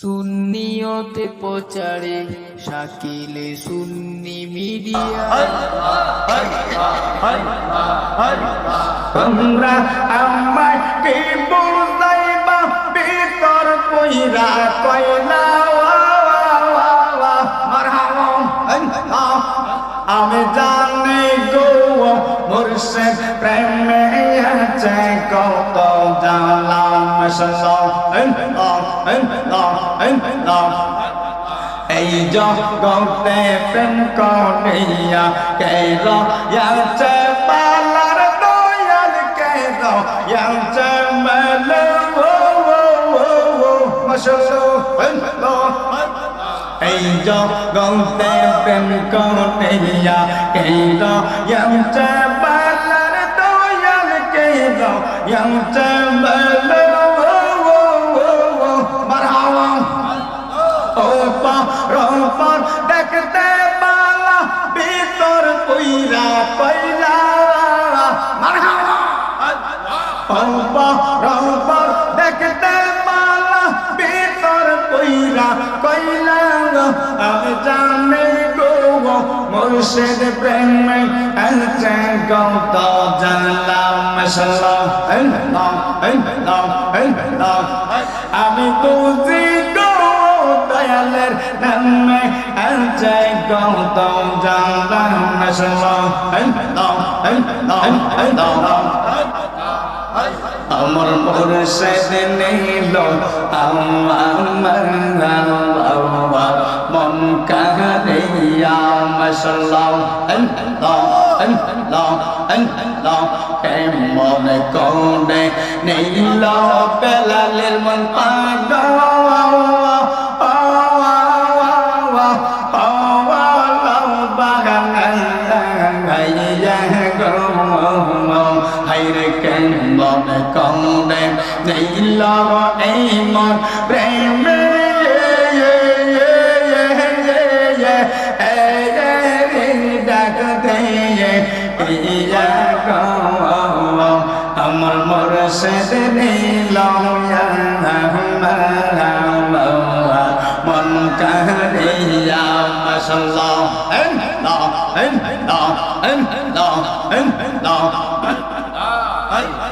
সুন্নিয়তে প্রচারে শাকিলে সুন্নি মিডিয়া। তোমরা আমায় কি বুঝাইবা ভিতর কইরা কইলা আমি জানি গো, মুর্শিদ প্রেমে আছে কত জানলাম এই জগতে প্রেম করিয়া কে রয়াছে পালার দয়াল কে রয়াছে মেলে এই জগতে প্রেম করিয়া কে রয়াছে পালার দয়াল কে রয়াছে ওপর ওপর দেখতে পালা ভিতর কইরা কইলা আমি জানি গো মুর্শিদ প্রেমে আছে গত জানলাম মাশাআল্লাহ আল্লাহ আল্লাহ আল্লাহ আমি বুঝি গো, দয়ালের নামে আছে গত জানলাম মাশাআল্লাহ আল্লাহ আল্লাহ আল্লাহ আমার মুর্শিদ নীল আমার মন আল্লাহ আল্লাহ কেমন কোনে নীল বেলালের মন পাগল। কমনে নীল এই মন প্রেমে ইয়া আমার মোর সে নীল মন কাহিয়া মশাল্লাহ আল্লাহ আল্লাহ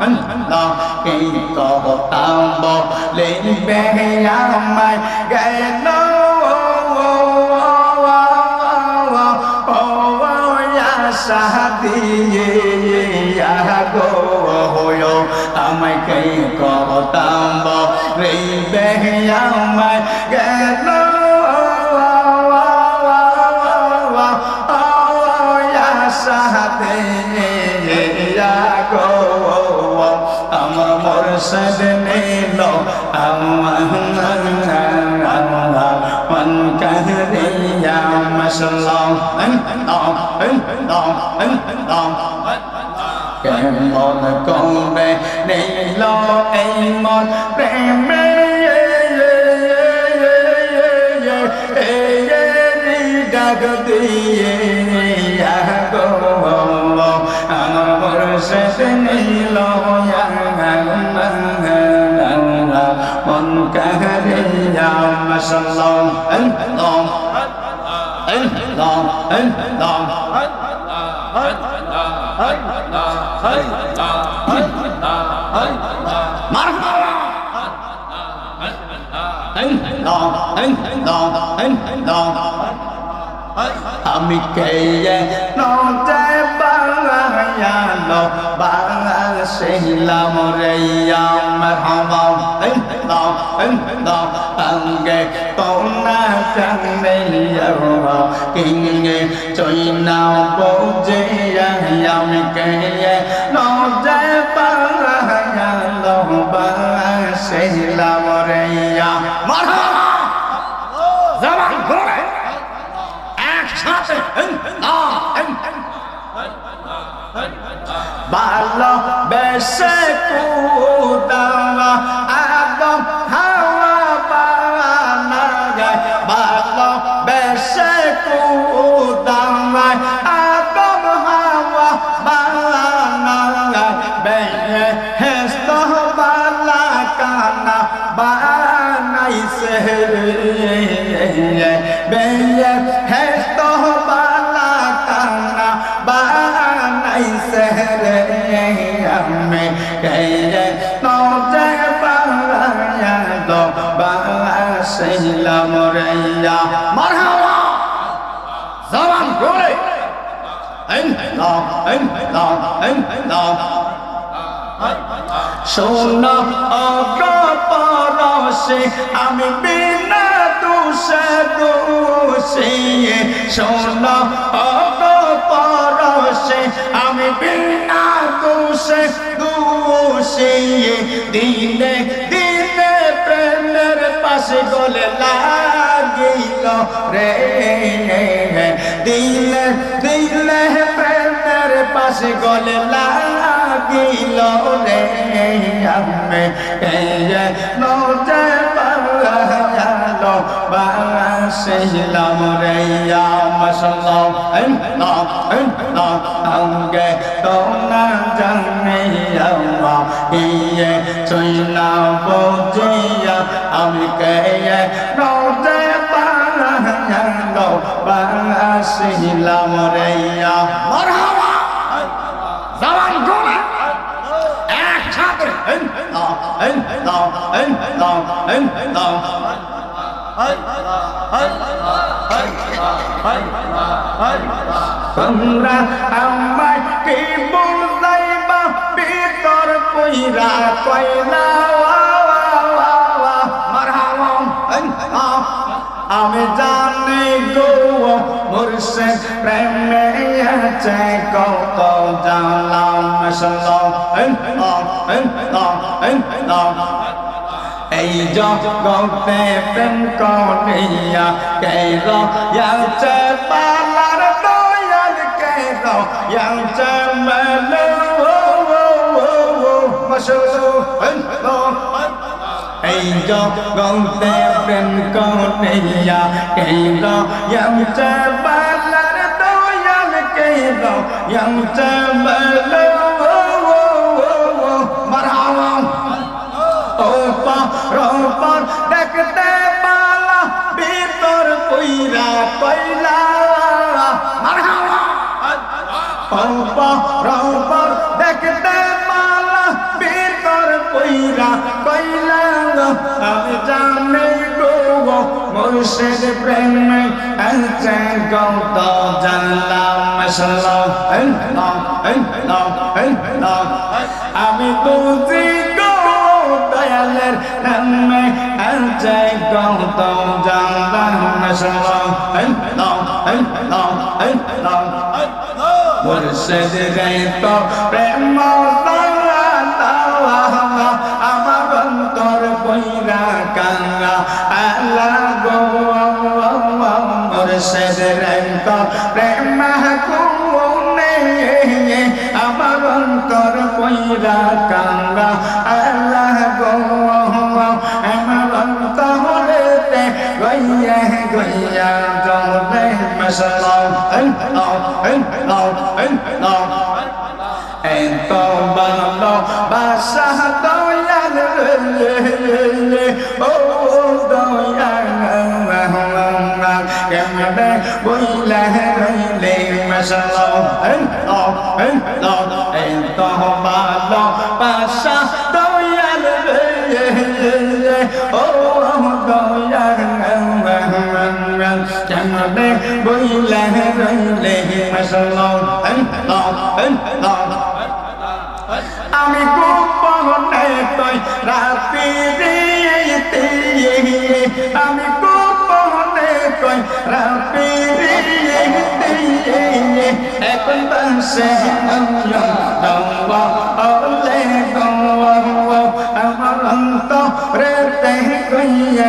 আল্লাহ কিশোরে গয়তা লবানাইয়া মশলাম আল্লাহ আল্লাহ কিশোরে গয়তা লবানাইয়া মশলাম আল্লাহ আল্লাহ কি কহতাম বলে আমায় গেল সাদিয়ে গো আমায় কে কহতাম বলে আমায় গেল সাদিয়ে আমার মন কাহিয়া মশলাম কেমন কমবে নীল এই মন প্রেমে ডাক দিয়ে আল্লাহ আল্লাহ আল্লাহ মারহাবা আমি কে নতে আয়ালো বাংলাদেশিলাম রেয়া মারহাবা আল্লাহ আল্লাহ আঙ্গে তোনা চান্দেলিয়া কিঙ্গে চৈনা বোঝে আমি কে নজে পায়ালো বাংলাদেশিলাম রেয়া মারহাবা জবান ঘোরে একসাথে। আল্লাহ আল্লাহ ভালো বেশে কুদাওয়া আদম হাওয়া বানা গায় ভালো বেশে কুদাওয়া আদম হাওয়া বানা গায় বেয়ে হেস্ত বালা বাসিলাম রে মারহাবা। জবান করে। শোন অগপরসে আমি বিনা দুষে দোষে। শোন অগপরসে আমি বিনা দোষে দোষে। দিনে পাশে গলে লাগিল রে। দিলে দিলে প্রেমের পাশে গলে লাগিল রে। আমি এই নজে বালো বাসিলাম রে মশাল্লাহ আল্লাহ আল্লাহ আঙ্গে তো না জানে আল্লাহ ইয়ে চইনা বোঝিয়া আমি কে নজে বালো বাসিলাম রে মারহাবা! জবান গোলা একসাথে আল্লাহ আল্লাহ আল্লাহ আল্লাহ তোমরা আমায় কি বুঝাইবা ভিতর কইরা কইলা আমি জানি গো, মুর্শিদ প্রেমে আছে, কত জানলাম এই জগতে প্রেম করিয়া কের ইয়াছে পালার দয়াল কের ইয়াছে মেলো এই জগতে প্রেম করিয়া কের ইয়াছে পালার দয়াল কের ইয়াছে মেলো ওপর দেখতে পালা, ভিতর কইরা কইলা। ওপর ওপর দেখতে পালা, ভিতর কইরা কইলা। আমি জানি গো মুর্শিদ প্রেমে আছে গৌত জানলাম মশাল্লাহ আমি বুঝি গো নামে আছে গৌত জানলাম মশাল্লাহ মুর্শিদ রে তো প্রেম কাঙ্গা। এত ভালো বাসা দয়াল ও দয়াল কেমনে বইলে রইলে মশলা এত ভালো বাসা বইলে রইলে মশলা আমি গোপনে তৈ রাতি রে আমি গোপনে কই রাতি রে এখন বাসে দৌয়া ওলে দৌয়া, আমার অন্ত রে তে কইয়া